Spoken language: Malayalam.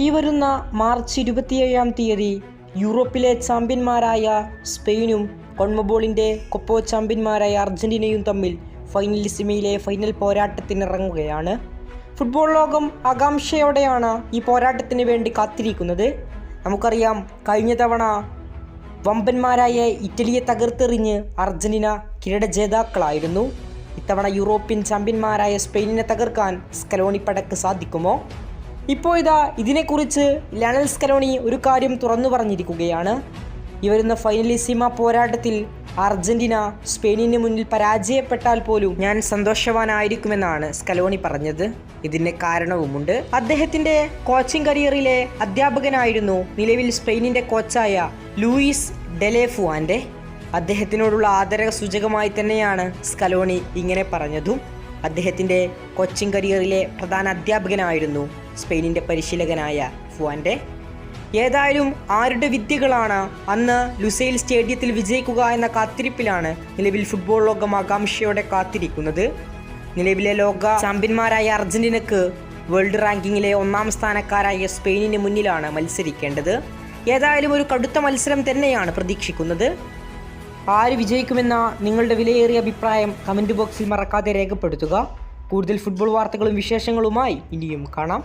ഈ വരുന്ന മാർച്ച് ഇരുപത്തിയേഴാം തീയതി യൂറോപ്പിലെ ചാമ്പ്യന്മാരായ സ്പെയിനും കൊൺമബോളിന്റെ കൊപ്പോ ചാമ്പ്യന്മാരായ അർജന്റീനയും തമ്മിൽ ഫൈനൽ സിമിയിലെ ഫൈനൽ പോരാട്ടത്തിനിറങ്ങുകയാണ്. ഫുട്ബോൾ ലോകം ആകാംക്ഷയോടെയാണ് ഈ പോരാട്ടത്തിന് വേണ്ടി കാത്തിരിക്കുന്നത്. നമുക്കറിയാം കഴിഞ്ഞ തവണ വമ്പന്മാരായ ഇറ്റലിയെ തകർത്തെറിഞ്ഞ് അർജന്റീന കിരീട ജേതാക്കളായിരുന്നു. ഇത്തവണ യൂറോപ്യൻ ചാമ്പ്യന്മാരായ സ്പെയിനിനെ തകർക്കാൻ സ്കലോണിപ്പടക്ക് സാധിക്കുമോ? ഇപ്പോൾ ഇതാ ഇതിനെക്കുറിച്ച് ലണൽ സ്കലോണി ഒരു കാര്യം തുറന്നു പറഞ്ഞിരിക്കുകയാണ്. ഈ വരുന്ന ഫൈനലിസിമ പോരാട്ടത്തിൽ അർജന്റീന സ്പെയിനിന് മുന്നിൽ പരാജയപ്പെട്ടാൽ പോലും ഞാൻ സന്തോഷവാനായിരിക്കുമെന്നാണ് സ്കലോണി പറഞ്ഞത്. ഇതിന് കാരണവുമുണ്ട്. അദ്ദേഹത്തിന്റെ കോച്ചിങ് കരിയറിലെ അധ്യാപകനായിരുന്നു നിലവിൽ സ്പെയിനിന്റെ കോച്ചായ ലൂയിസ് ഡെലേഫുവാന്റെ. അദ്ദേഹത്തിനോടുള്ള ആദര സൂചകമായി തന്നെയാണ് സ്കലോണി ഇങ്ങനെ പറഞ്ഞതും. അദ്ദേഹത്തിന്റെ കോച്ചിങ് കരിയറിലെ പ്രധാന അധ്യാപകനായിരുന്നു സ്പെയിനിന്റെ പരിശീലകനായ ഫുവാന്റെ ഏതായാലും ആരുടെ വിദ്യകളാണ് അന്ന് ലുസൈൽ സ്റ്റേഡിയത്തിൽ വിജയിക്കുക എന്ന കാത്തിരിപ്പിലാണ് നിലവിൽ ഫുട്ബോൾ ലോകം ആകാംക്ഷയോടെ കാത്തിരിക്കുന്നത്. നിലവിലെ ലോക ചാമ്പ്യന്മാരായ അർജന്റീനക്ക് വേൾഡ് റാങ്കിങ്ങിലെ ഒന്നാം സ്ഥാനക്കാരായ സ്പെയിനിന് മുന്നിലാണ് മത്സരിക്കേണ്ടത്. ഏതായാലും ഒരു കടുത്ത മത്സരം തന്നെയാണ് പ്രതീക്ഷിക്കുന്നത്. ആര് വിജയിക്കുമെന്ന നിങ്ങളുടെ വിലയേറിയ അഭിപ്രായം കമന്റ് ബോക്സിൽ മറക്കാതെ രേഖപ്പെടുത്തുക. കൂടുതൽ ഫുട്ബോൾ വാർത്തകളും വിശേഷങ്ങളുമായി ഇനിയും കാണാം.